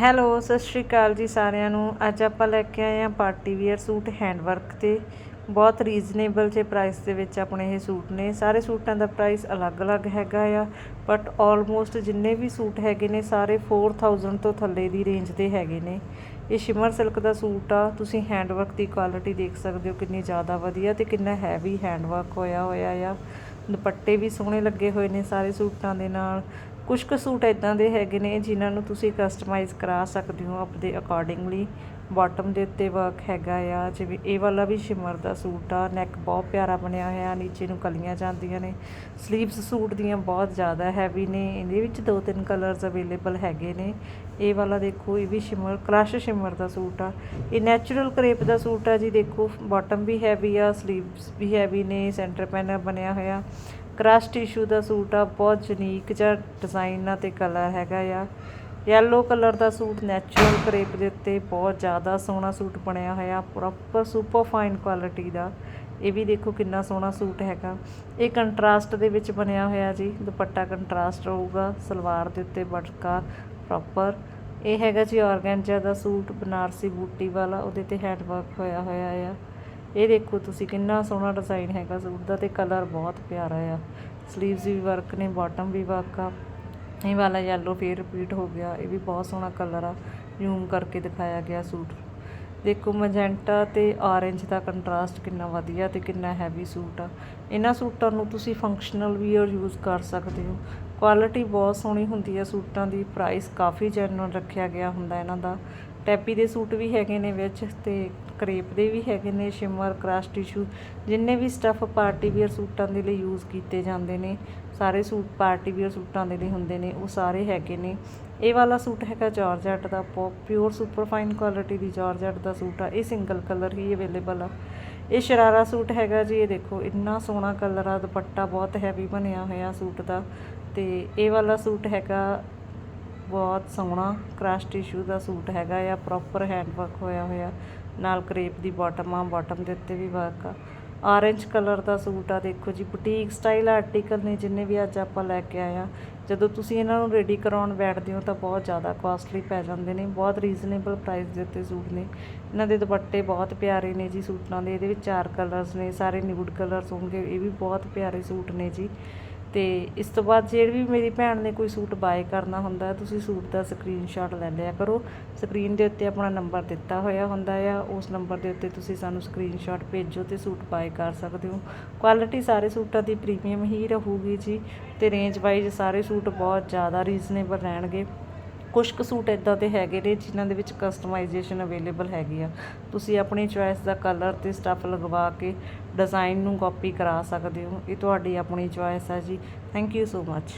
Hello, ਸਤਿ ਸ਼੍ਰੀ ਅਕਾਲ ਜੀ ਸਾਰਿਆਂ ਨੂੰ। ਅੱਜ ਆਪਾਂ ਲੈ ਕੇ ਆਏ ਹਾਂ party wear suit hand work ਤੇ। ਬਹੁਤ ਰੀਜ਼ਨੇਬਲ ਜੇ ਪ੍ਰਾਈਸ ਦੇ ਵਿੱਚ ਆਪਣੇ ਇਹ ਸੂਟ ਨੇ। ਸਾਰੇ ਸੂਟਾਂ ਦਾ ਪ੍ਰਾਈਸ ਅਲੱਗ-ਅਲੱਗ ਹੈਗਾ ਆ ਬਟ ਆਲਮੋਸਟ ਜਿੰਨੇ ਵੀ ਸੂਟ ਹੈਗੇ ਨੇ, ਸਾਰੇ 4000 ਤੋਂ ਥੱਲੇ ਦੀ ਰੇਂਜ ਦੇ ਹੈਗੇ ਨੇ। ਇਹ ਸ਼ਿਮਰ ਸਿਲਕ ਦਾ ਸੂਟ ਆ। ਤੁਸੀਂ ਹੈਂਡ ਵਰਕ ਦੀ ਕੁਆਲਿਟੀ ਦੇਖ ਸਕਦੇ ਹੋ ਕਿੰਨੀ ਜ਼ਿਆਦਾ ਵਧੀਆ ਤੇ ਕਿੰਨਾ ਹੈਵੀ ਹੈਂਡ ਵਰਕ ਹੋਇਆ ਹੋਇਆ ਆ। ਦੁਪੱਟੇ ਵੀ ਸੋਹਣੇ ਲੱਗੇ ਹੋਏ ਨੇ ਸਾਰੇ ਸੂਟਾਂ ਦੇ ਨਾਲ। ਕੁਝ ਕੁ ਸੂਟ ਇਦਾਂ ਦੇ ਹੈਗੇ ਨੇ ਜਿਨ੍ਹਾਂ ਨੂੰ ਤੁਸੀਂ ਕਸਟਮਾਈਜ਼ ਕਰਾ ਸਕਦੇ ਹੋ ਆਪਦੇ ਅਕੋਰਡਿੰਗਲੀ ਬਾਟਮ ਦੇ ਉੱਤੇ ਵਰਕ ਹੈਗਾ ਆ ਜਿਵੇਂ ਇਹ ਵਾਲਾ ਵੀ ਸ਼ਿਮਰ ਦਾ ਸੂਟ ਆ ਨੈਕ ਬਹੁਤ ਪਿਆਰਾ ਬਣਿਆ ਹੋਇਆ, ਨੀਚੇ ਨੂੰ ਕਲੀਆਂ ਜਾਂਦੀਆਂ ਨੇ। ਸਲੀਵਸ ਸੂਟ ਦੀਆਂ ਬਹੁਤ ਜ਼ਿਆਦਾ ਹੈਵੀ ਨੇ, ਇਹਦੇ ਵਿੱਚ ਦੋ ਤਿੰਨ ਕਲਰਸ ਅਵੇਲੇਬਲ ਹੈਗੇ ਨੇ। ਇਹ ਵਾਲਾ ਦੇਖੋ, ਇਹ ਵੀ ਸ਼ਿਮਰ ਕ੍ਰਸ਼ ਸ਼ਿਮਰ ਦਾ ਸੂਟ ਆ। ਇਹ ਨੈਚੁਰਲ ਕਰੇਪ ਦਾ ਸੂਟ ਆ ਜੀ, ਦੇਖੋ ਬਾਟਮ ਵੀ ਹੈਵੀ ਆ ਸਲੀਵਸ ਵੀ ਹੈਵੀ ਨੇ ਸੈਂਟਰ ਪੈਨਲ ਬਣਿਆ ਹੋਇਆ। ਕ੍ਰਸ਼ ਟਿਸ਼ੂ ਦਾ ਸੂਟ ਆ, ਬਹੁਤ ਯੂਨੀਕ ਜਿਹਾ ਡਿਜ਼ਾਈਨ ਆ ਤੇ ਕਲਰ ਹੈਗਾ ਆ। ਯੈਲੋ ਕਲਰ ਦਾ ਸੂਟ ਨੈਚੁਰਲ ਕਰੇਪ ਦੇ ਉੱਤੇ ਬਹੁਤ ਜ਼ਿਆਦਾ ਸੋਹਣਾ ਸੂਟ ਬਣਿਆ ਹੋਇਆ ਪ੍ਰੋਪਰ ਸੁਪਰ ਫਾਈਨ ਕੁਆਲਿਟੀ ਦਾ। ਇਹ ਵੀ ਦੇਖੋ ਕਿੰਨਾ ਸੋਹਣਾ ਸੂਟ ਹੈਗਾ। ਇਹ ਕੰਟਰਾਸਟ ਦੇ ਵਿੱਚ ਬਣਿਆ ਹੋਇਆ ਜੀ, ਦੁਪੱਟਾ ਕੰਟਰਾਸਟ ਰਹੂਗਾ, ਸਲਵਾਰ ਦੇ ਉੱਤੇ ਬਟਕਾ ਪ੍ਰੋਪਰ ਇਹ ਹੈਗਾ ਜੀ ਆਰਗੈਂਜਾ ਦਾ ਸੂਟ, ਬਨਾਰਸੀ ਬੂਟੀ ਵਾਲਾ, ਉਹਦੇ ਤੇ ਹੈਂਡ ਵਰਕ ਹੋਇਆ ਹੋਇਆ ਆ। ਇਹ ਦੇਖੋ ਤੁਸੀਂ ਕਿੰਨਾ ਸੋਹਣਾ ਡਿਜ਼ਾਈਨ ਹੈਗਾ ਸੂਟ ਦਾ ਤੇ ਕਲਰ ਬਹੁਤ ਪਿਆਰਾ ਆ। ਸਲੀਵਸ ਵੀ ਵਰਕ ਨੇ ਬਾਟਮ ਵੀ ਵਰਕ ਆ। ਇਹ ਵਾਲਾ ਯੈਲੋ ਫੇਰ ਰਿਪੀਟ ਹੋ ਗਿਆ, ਇਹ ਵੀ ਬਹੁਤ ਸੋਹਣਾ ਕਲਰ ਆ। ਜ਼ੂਮ ਕਰਕੇ ਦਿਖਾਇਆ ਗਿਆ ਸੂਟ। ਦੇਖੋ ਮੈਜੈਂਟਾ ਤੇ ਔਰੇਂਜ ਦਾ ਕੰਟਰਾਸਟ ਕਿੰਨਾ ਵਧੀਆ ਤੇ ਕਿੰਨਾ ਹੈਵੀ ਸੂਟ ਆ। ਇਹਨਾਂ ਸੂਟਾਂ ਨੂੰ ਤੁਸੀਂ ਫੰਕਸ਼ਨਲ ਵੀਅਰ ਯੂਜ਼ ਕਰ ਸਕਦੇ ਹੋ। ਕੁਆਲਿਟੀ ਬਹੁਤ ਸੋਹਣੀ ਹੁੰਦੀ ਹੈ ਸੂਟਾਂ ਦੀ ਪ੍ਰਾਈਸ ਕਾਫੀ ਜੈਨੂਅਲ ਰੱਖਿਆ ਗਿਆ ਹੁੰਦਾ ਇਹਨਾਂ ਦਾ। ਟੈਪੀ ਦੇ ਸੂਟ ਵੀ ਹੈਗੇ ਨੇ ਵਿੱਚ ਤੇ ਕਰੇਪ ਦੇ ਵੀ ਹੈਗੇ ਨੇ, ਸ਼ਿਮਰ, ਕਰਾਸ਼ ਟਿਸ਼ੂ, ਜਿੰਨੇ ਵੀ ਸਟੱਫ ਪਾਰਟੀ ਵੀਅਰ ਸੂਟਾਂ ਦੇ ਲਈ ਯੂਜ਼ ਕੀਤੇ ਜਾਂਦੇ ਨੇ, ਸਾਰੇ ਸੂਟ ਪਾਰਟੀ ਵੀਅਰ ਸੂਟਾਂ ਦੇ ਲਈ ਹੁੰਦੇ ਨੇ, ਉਹ ਸਾਰੇ ਹੈਗੇ ਨੇ। ਇਹ ਵਾਲਾ ਸੂਟ ਹੈਗਾ ਜਾਰਜਟ ਦਾ ਪਿਓਰ ਸੁਪਰ ਫਾਈਨ ਕੁਆਲਿਟੀ ਦੀ ਜਾਰਜਟ ਦਾ ਸੂਟ ਆ, ਇਹ ਸਿੰਗਲ ਕਲਰ ਹੀ ਅਵੇਲੇਬਲ ਆ। ਇਹ ਸ਼ਰਾਰਾ ਸੂਟ ਹੈਗਾ ਜੀ, ਇਹ ਦੇਖੋ, ਇੰਨਾ ਸੋਹਣਾ ਕਲਰ ਆ, ਦੁਪੱਟਾ ਬਹੁਤ ਹੈਵੀ ਬਣਿਆ ਹੋਇਆ ਸੂਟ ਦਾ ਤੇ ਇਹ ਵਾਲਾ ਸੂਟ ਹੈਗਾ ਬਹੁਤ ਸੋਹਣਾ ਕ੍ਰਾਸ਼ ਟਿਸ਼ੂ ਦਾ ਸੂਟ ਹੈਗਾ ਆ ਪ੍ਰੋਪਰ ਹੈਂਡ ਵਰਕ ਹੋਇਆ ਹੋਇਆ। ਨਾਲ ਕਰੇਪ ਦੀ ਬਾਟਮ ਆ ਬਾਟਮ ਦੇ ਉੱਤੇ ਵੀ ਵਰਕ ਆ। ਔਰੇਂਜ ਕਲਰ ਦਾ ਸੂਟ ਆ, ਦੇਖੋ ਜੀ ਬੁਟੀਕ ਸਟਾਈਲ ਆਰਟੀਕਲ ਨੇ ਜਿੰਨੇ ਵੀ ਅੱਜ ਆਪਾਂ ਲੈ ਕੇ ਆਏ ਆ। ਜਦੋਂ ਤੁਸੀਂ ਇਹਨਾਂ ਨੂੰ ਰੈਡੀ ਕਰਾਉਣ ਬੈਠਦੇ ਹੋ ਤਾਂ ਬਹੁਤ ਜ਼ਿਆਦਾ ਕਾਸਟਲੀ ਪੈ ਜਾਂਦੇ ਨੇ, ਬਹੁਤ ਰੀਜ਼ਨੇਬਲ ਪ੍ਰਾਈਸ ਦੇ ਉੱਤੇ ਸੂਟ ਨੇ। ਇਹਨਾਂ ਦੇ ਦੁਪੱਟੇ ਬਹੁਤ ਪਿਆਰੇ ਨੇ ਜੀ ਸੂਟਾਂ ਦੇ, ਇਹਦੇ ਵਿੱਚ ਚਾਰ ਕਲਰਸ ਨੇ, ਸਾਰੇ ਨਿਊਡ ਕਲਰਸ ਹੋਣਗੇ, ਇਹ ਵੀ ਬਹੁਤ ਪਿਆਰੇ ਸੂਟ ਨੇ ਜੀ। ਅਤੇ ਇਸ ਤੋਂ ਬਾਅਦ ਜਿਹੜੀ ਵੀ ਮੇਰੀ ਭੈਣ ਨੇ ਕੋਈ ਸੂਟ ਬਾਏ ਕਰਨਾ ਹੁੰਦਾ, ਤੁਸੀਂ ਸੂਟ ਦਾ ਸਕਰੀਨਸ਼ਾਟ ਲੈ ਲਿਆ ਕਰੋ। ਸਕਰੀਨ ਦੇ ਉੱਤੇ ਆਪਣਾ ਨੰਬਰ ਦਿੱਤਾ ਹੋਇਆ ਹੁੰਦਾ ਆ। ਉਸ ਨੰਬਰ ਦੇ ਉੱਤੇ ਤੁਸੀਂ ਸਾਨੂੰ ਸਕਰੀਨਸ਼ਾਟ ਭੇਜੋ ਤੇ ਸੂਟ ਬਾਏ ਕਰ ਸਕਦੇ ਹੋ। ਕੁਆਲਿਟੀ ਸਾਰੇ ਸੂਟਾਂ ਦੀ ਪ੍ਰੀਮੀਅਮ ਹੀ ਰਹੂਗੀ ਜੀ ਤੇ ਰੇਂਜ ਵਾਈਜ਼ ਸਾਰੇ ਸੂਟ ਬਹੁਤ ਜ਼ਿਆਦਾ ਰੀਜ਼ਨੇਬਲ ਰਹਿਣਗੇ। ਕੁਝ ਕੁ ਸੂਟ ਇਦਾਂ ਦੇ ਹੈਗੇ ਨੇ ਜਿਨ੍ਹਾਂ ਦੇ ਵਿੱਚ ਕਸਟਮਾਈਜੇਸ਼ਨ ਅਵੇਲੇਬਲ ਹੈਗੀ ਆ। ਤੁਸੀਂ ਆਪਣੀ ਚੁਆਇਸ ਦਾ ਕਲਰ ਤੇ ਸਟੱਫ ਲਗਵਾ ਕੇ ਡਿਜ਼ਾਈਨ ਨੂੰ ਕਾਪੀ ਕਰਾ ਸਕਦੇ ਹੋ। ਇਹ ਤੁਹਾਡੀ ਆਪਣੀ ਚੁਆਇਸ ਹੈ ਜੀ। Thank you so much